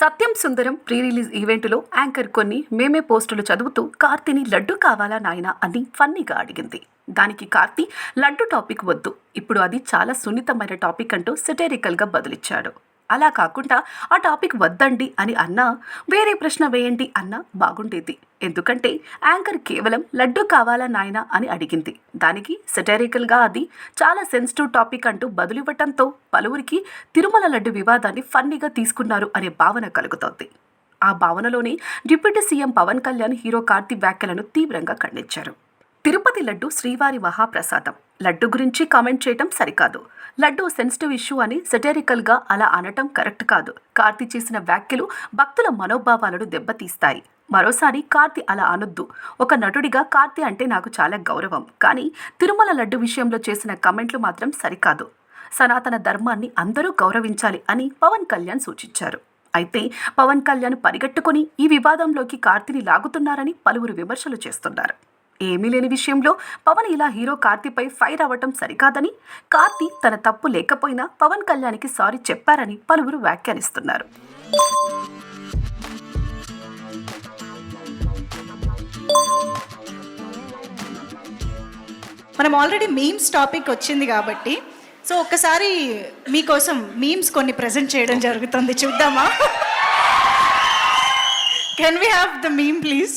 సత్యం Sundaram pre release ఈవెంట్లో anchor కొన్ని మేమే పోస్టులు చదువుతూ కార్తీని లడ్డు కావాలా నాయనా అని ఫన్నీగా అడిగింది. దానికి కార్తీ లడ్డు టాపిక్ వద్దు. ఇప్పుడు అది చాలా సున్నితమైన టాపిక్ అంటూ సెటరికల్గా బదులిచ్చాడు. అలా కాకుండా ఆ టాపిక్ వద్దండి అని అన్నా వేరే ప్రశ్న వేయండి అన్నా బాగుండేది. ఎందుకంటే యాంకర్ కేవలం లడ్డు కావాలా నాయనా అని అడిగింది. దానికి సెటరికల్గా అది చాలా సెన్సిటివ్ టాపిక్ అంటూ బదులివ్వటంతో పలువురికి తిరుమల లడ్డు వివాదాన్ని ఫన్నీగా తీసుకున్నారు అనే భావన కలుగుతోంది. ఆ భావనలోనే deputy CM Pawan Kalyan hero Karthi వ్యాఖ్యలను తీవ్రంగా ఖండించారు. తిరుపతి లడ్డు శ్రీవారి మహాప్రసాదం. లడ్డు గురించి కామెంట్ చేయటం సరికాదు. లడ్డు సెన్సిటివ్ ఇష్యూ అని సెటరికల్గా అలా అనటం కరెక్ట్ కాదు. కార్తీ చేసిన వ్యాఖ్యలు భక్తుల మనోభావాలను దెబ్బతీస్తాయి. మరోసారి కార్తీ అలా అనొద్దు. ఒక నటుడిగా కార్తీ అంటే నాకు చాలా గౌరవం. కానీ తిరుమల లడ్డు విషయంలో చేసిన కమెంట్లు మాత్రం సరికాదు. సనాతన ధర్మాన్ని అందరూ గౌరవించాలి అని పవన్ కళ్యాణ్ సూచించారు. అయితే పవన్ కళ్యాణ్ పరిగెట్టుకుని ఈ వివాదంలోకి కార్తీని లాగుతున్నారని పలువురు విమర్శలు చేస్తున్నారు. ఏమీ లేని విషయంలో పవన్ ఇలా హీరో కార్తీపై ఫైర్ అవ్వటం సరికాదని కార్తీ తన తప్పు లేకపోయినా పవన్ కళ్యాణ్కి సారీ చెప్పారని పలువురు వ్యాఖ్యానిస్తున్నారు. మనం ఆల్రెడీ మీమ్స్ టాపిక్ వచ్చింది కాబట్టి సో ఒక్కసారి మీకోసం మీమ్స్ కొన్ని ప్రజెంట్ చేయడం జరుగుతుంది. చూద్దామా? Can we have the meme please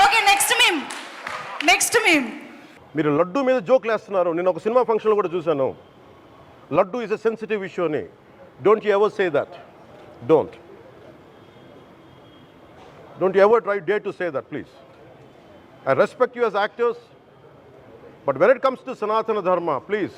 Okay next meme next meme మీరు లడ్డు మీద జోక్లు వేస్తున్నారు నేను ఒక సినిమా ఫంక్షన్లో కూడా చూశాను. Laddu is a sensitive issue అని. Don't you ever say that don't don't ever try day to say that please I respect you as actors but when it comes to Sanatana Dharma please